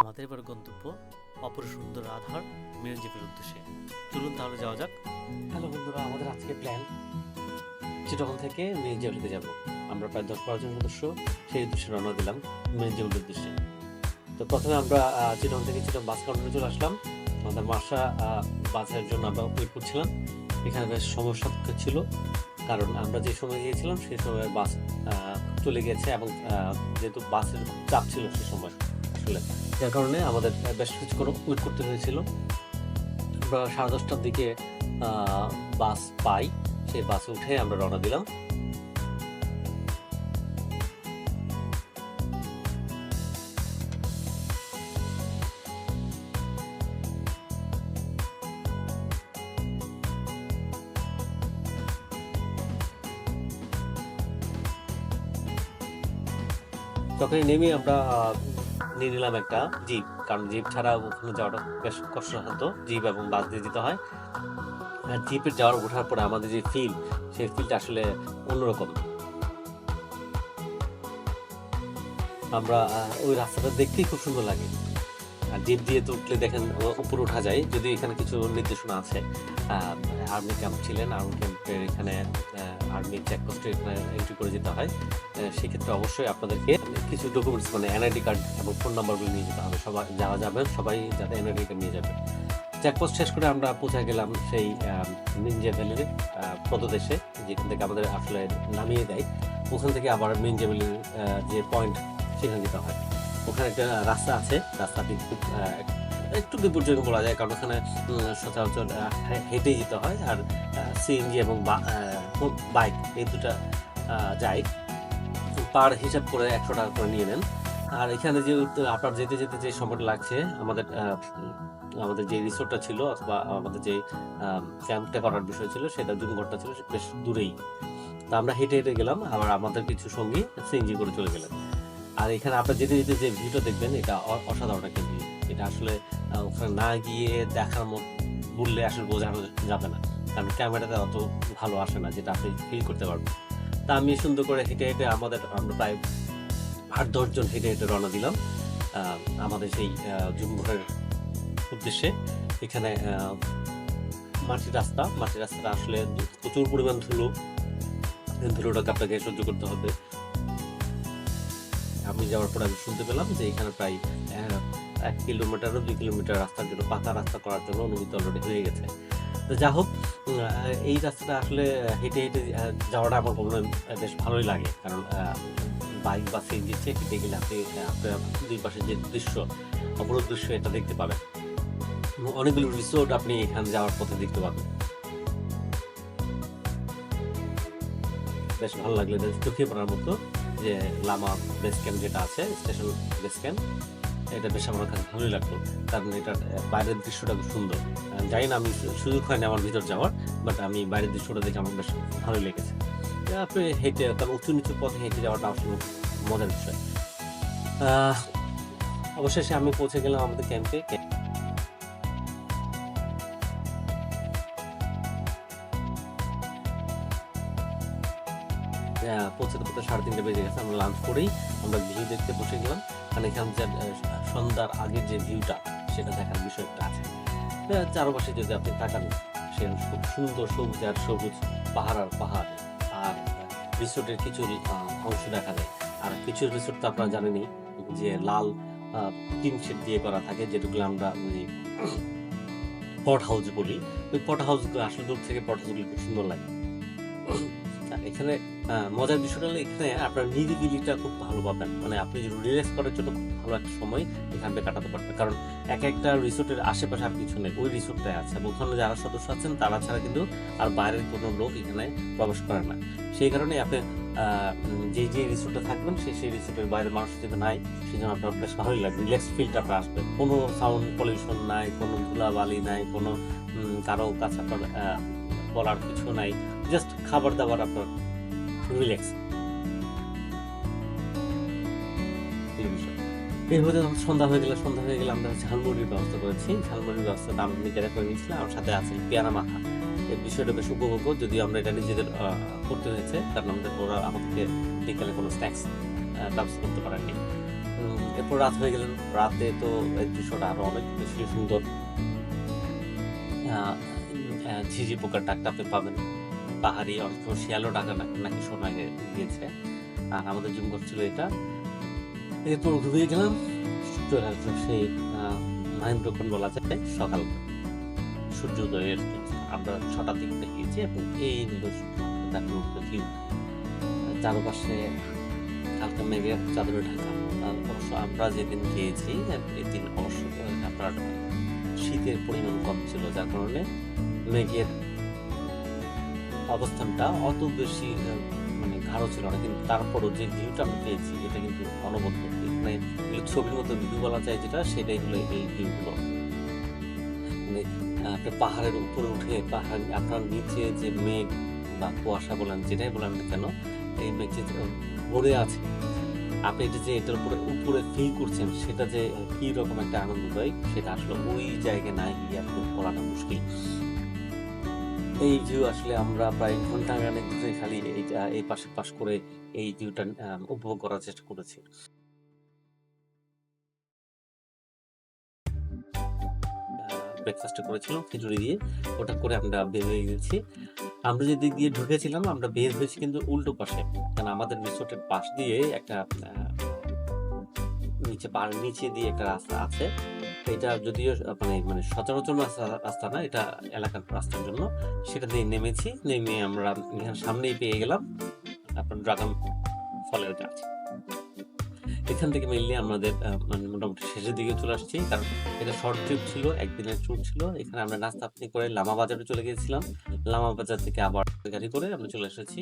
আমাদের এবার গন্তব্য অপর সুন্দর আধার মেরুদ্বীপের উদ্দেশ্যে। চলুন তাহলে যাওয়া যাক। হ্যালো বন্ধুরা, আমাদের আজকে প্ল্যান চিটগং থেকে মির্জাউলিতে যাব। আমরা প্রায় দশ বারো জন সদস্য, সেই উদ্দেশ্যে রওনা দিলাম মির্জাউলির উদ্দেশ্যে। তো প্রথমে আমরা চিটগং থেকে চিটং বাস কাউন্টারে চলে আসলাম। আমাদের মাসা বাসের জন্য আমরা ওয়েট করছিলাম। এখানে বেশ সমস্যা ছিল, কারণ আমরা যে সময় গিয়েছিলাম, সেই সময় বাস চলে গেছে এবং যেহেতু বাসের চাপ ছিল সে সময়। আসলে। যার কারণে আমাদের বেশ কিছুক্ষণ ওয়েট করতে হয়েছিল। আমরা সাড়ে দশটার দিকে বাস পাই। সেই বাসে উঠে আমরা রওনা দিলাম। তখন নেমে আমরা নিয়ে নিলাম একটা জিপ। কারণ জিপ ছাড়া ওখানে যাওয়াটা বেশ কষ্টসাধ্য। জিপ এবং বাস দিয়ে যেতে হয়। আর জিপের যাওয়ার ওঠার পরে আমাদের যে ফিল সেই ফিলটা আসলে অন্যরকম। আমরা ওই রাস্তাটা দেখতেই খুব সুন্দর লাগে। আর জিপ দিয়ে তো উঠলে দেখেন উপরে ওঠা যায়। যদি এখানে কিছু নির্দেশনা আছে আর্মি ক্যাম্প ছিলেন, আর্মি ক্যাম্পের এখানে আর্মি এখানে এন্ট্রি করে যেতে হয়। সেক্ষেত্রে অবশ্যই আপনাদেরকে কিছু ডকুমেন্টস মানে এনআইডি কার্ড এবং ফোন নাম্বারগুলো নিয়ে যেতে হবে। সবাই যারা যাবেন সবাই যাতে এনআইডি কার্ড নিয়ে যাবে চেকপোস্ট শেষ করে আমরা পৌঁছে গেলাম সেই মিনজে ভ্যালির আহ, পদদেশে যেখান থেকে আমাদের আসলে নামিয়ে দেয়। ওখান থেকে আবার মিনজে ভ্যালির যে পয়েন্ট সেখানে যেতে হয়। ওখানে একটা রাস্তা আছে। রাস্তাটি খুব একটু বিপজ্জনক বলা যায় কারণ ওখানে সচরাচর আহ, হে- হেঁটেই যেতে হয় আর সিএনজি এবং বাইক এই দুটা যায়। পার হিসাব করে একশো টাকা করে নিয়ে নেন। আর এখানে যে আপনার যেতে যেতে যে সময়টা লাগছে আমাদের আমাদের যে রিসোর্টটা ছিল অথবা আমাদের যে ক্যাম্পটা করার বিষয় ছিল সেটা জুমঘরটা ছিল সে বেশ দূরেই। তা আমরা হেঁটে হেঁটে গেলাম আবার আমাদের কিছু সঙ্গী সিএনজি করে চলে গেলেন। আর এখানে আপনার যেতে যেতে যে ভিউটা দেখবেন এটা অসাধারণ একটা ভিউ। এটা আসলে ওখানে না গিয়ে দেখার মত বললে আসলে বোঝানো যাবে না। কারণ ক্যামেরাতে অত ভালো আসে না যেটা আপনি ফিল করতে পারবেন। তা আমি সুন্দর করে হেঁটে হেঁটে আমাদের, আমরা প্রায় আট দশজন হেঁটে হেঁটে রওনা দিলাম। আমাদের সেই জুমঘরের উদ্দেশ্যে। এখানে মাটির রাস্তা। মাটির রাস্তাটা আসলে প্রচুর পরিমাণ ধুলো। ধুলোটাকে আপনাকে সহ্য করতে হবে। আমি যাওয়ার পর আমি শুনতে পেলাম যে এখানে প্রায় এক কিলোমিটারও দুই কিলোমিটার রাস্তার জন্য, পাকা রাস্তা করার জন্য অনুমতি অলরেডি হয়ে গেছে। তো যা হোক এই রাস্তাটা আসলে হেঁটে হেঁটে যাওয়াটা আমার মনে বেশ ভালোই লাগে। কারণ বাইক বা সিএনজিতে হেঁটে গেলে আপনি আপনার দুই পাশে যে দৃশ্য, অপরূপ দৃশ্য এটা দেখতে পাবেন। অনেকগুলো রিসোর্ট আপনি এখানে যাওয়ার পথে দেখতে পাবেন। বেশ ভালো লাগল। চোখে পড়ার মতো যে লামা বেস ক্যাম্প যেটা আছে স্টেশন বেস ক্যাম্প এটা বেশ আমার কাছে ভালোই লাগল, কারণ এটার বাইরের দৃশ্যটা খুব সুন্দর। জানি না আমি সুযোগ হয়নি আমার ভিতর যাওয়ার বাট আমি বাইরের দৃশ্যটা দেখে আমার বেশ ভালোই লেগেছে। আপনি হেঁটে কারণ উঁচু নিচু পথে হেঁটে যাওয়াটা আসলে মজার বিষয়। অবশেষে আমি পৌঁছে গেলাম আমাদের ক্যাম্পে। পৌঁছাতে পৌঁছাতে সাড়ে তিনটে বেজে গেছে, আমরা লাঞ্চ করেই আমরা ভিউ দেখতে বসে গেলাম। কারণ এখানে যে সন্ধ্যার আগের যে ভিউটা সেটা দেখার বিষয় একটা আছে চারপাশে যদি আপনি তাকান, সে খুব সুন্দর সবুজ আর সবুজ পাহাড় আর পাহাড়। আর রিসোর্টের কিছু অংশ দেখা যায়। আর কিছু রিসোর্ট তো আপনারা জানেনই যে লাল টিন শেড দিয়ে করা থাকে, যেটুকু আমরা ওই পট হাউস বলি। ওই পট হাউসগুলো আসলে দূর থেকে পট হাউসগুলো খুব সুন্দর লাগে। আর এখানে মজার বিষয়টা হলো এখানে আপনার নিরিবিলিটা খুব ভালো পাবেন। মানে আপনি রিল্যাক্স করার জন্য খুব ভালো একটা সময় এখানে কাটাতে পারবেন। কারণ এক একটা রিসোর্টের আশেপাশে আর কিছু নেই, ওই রিসোর্টটাই আছে। এবং ওখানে যারা সদস্য আছেন, তারা ছাড়া কিন্তু আর বাইরের কোনো লোক এখানে প্রবেশ করে না। সেই কারণে আপনি যে যে রিসোর্টে থাকবেন সেই সেই রিসোর্টের বাইরে মানুষ যদি নাই সেই জন্য আপনার বেশ ভালোই লাগবে। রিল্যাক্স ফিলটা আপনার আসবে। কোনো সাউন্ড পলিউশন নাই, কোনো ধুলাবালি নাই, কোনো কারও কাছে আপনার বলার কিছু নাই। জাস্ট খাবার দাবার আপনার রিল্যাক্স এরপরে যখন সন্ধ্যা হয়ে গেলে সন্ধ্যা হয়ে গেলে আমরা ঝালমুড়ির ব্যবস্থা করেছি। ঝালমুড়ির ব্যবস্থা দাম নিজেরা করে নিয়েছিলাম। আমার সাথে আছে পেয়ারা মাথা এই বিষয়টা বেশ উপভোগ্য। যদিও আমরা এটা নিজেদের করতে হয়েছে। কারণ আমাদের ওরা আমাদেরকে বিকেলে কোনো স্ন্যাক্স ব্যবস্থা করতে পারেননি। এরপর রাত হয়ে গেলেন রাতে তো এই দৃশ্যটা আরও অনেক বেশি সুন্দর। ঝিঝি পোকার ডাকটা আপনি পাবেন। পাহাড়ি সময় শিয়ালও ডাকা নাকি শোনা গিয়েছে। আর আমাদের জুম করছিল এটা। এরপর ঘুমিয়ে গেলাম। চলে আসলাম সেই বলা যায় সকাল সূর্যোদয়ের আমরা ছটার দিকে দেখিয়েছি এবং এই দেখুন ভিউ চারপাশে হালকা মেঘের চাদরে ঢাকা। অবশ্য আমরা যেদিন গিয়েছি এদিন অবশ্য আপনার শীতের পরিমাণ কম ছিল, যার কারণে মেঘের অবস্থানটা অত বেশি মানে গাঢ় ছিল না। কিন্তু তারপরও যে ভিউটা আমি পেয়েছি, এটা কিন্তু অনবদ্য। মানে ছবির মতো ভিউ বলা যায় যেটা, সেটাই হলো এই ভিউগুলো মানে আপনি পাহাড়ের উপরে উঠে পাহাড়, আপনার নিচে যে মেঘ বা কুয়াশা বলেন, যেটাই বলেন না কেন, এই মেঘ যে ভরে আছে, আপনি এটা যে এটার উপরে উপরে ফিল করছেন, সেটা যে কি রকম একটা আনন্দদায়ক, সেটা আসলে ওই জায়গায় না গিয়ে আপনি বলাটা মুশকিল। এই ভিউ আসলে আমরা প্রায় ঘণ্টা খানেক ধরে খালি এইটা, এই পাশে পাশ করে এই ভিউটা উপভোগ করার চেষ্টা করেছি। ব্রেকফাস্ট করেছিলাম, খিচুড়ি দিয়ে। ওটা করে আমরা বের হয়ে গেছি। আমরা যে দিক দিয়ে ঢুকেছিলাম, আমরা বের হয়েছি কিন্তু উল্টো পাশে। কারণ আমাদের রিসোর্টের পাশ দিয়ে একটা নিচে নিচে দিয়ে একটা রাস্তা আছে। এটা যদিও মানে মানে সচরাচর রাস্তা না, এটা এলাকার রাস্তার জন্য। সেটা দিয়ে নেমেছি, নেমে আমরা এখানে সামনেই পেয়ে গেলাম। আপনার ড্রাগন ফলের গাছ। এখান থেকে মেনলি আমাদের মানে মোটামুটি শেষের দিকে চলে আসছি, কারণ এটা শর্ট ট্রিপ ছিল, একদিনের ট্যুর ছিল। এখানে আমরা নাস্তা আপনি করে লামা বাজারে চলে গিয়েছিলাম। লামা বাজার থেকে আবার গাড়ি করে আমরা চলে এসেছি।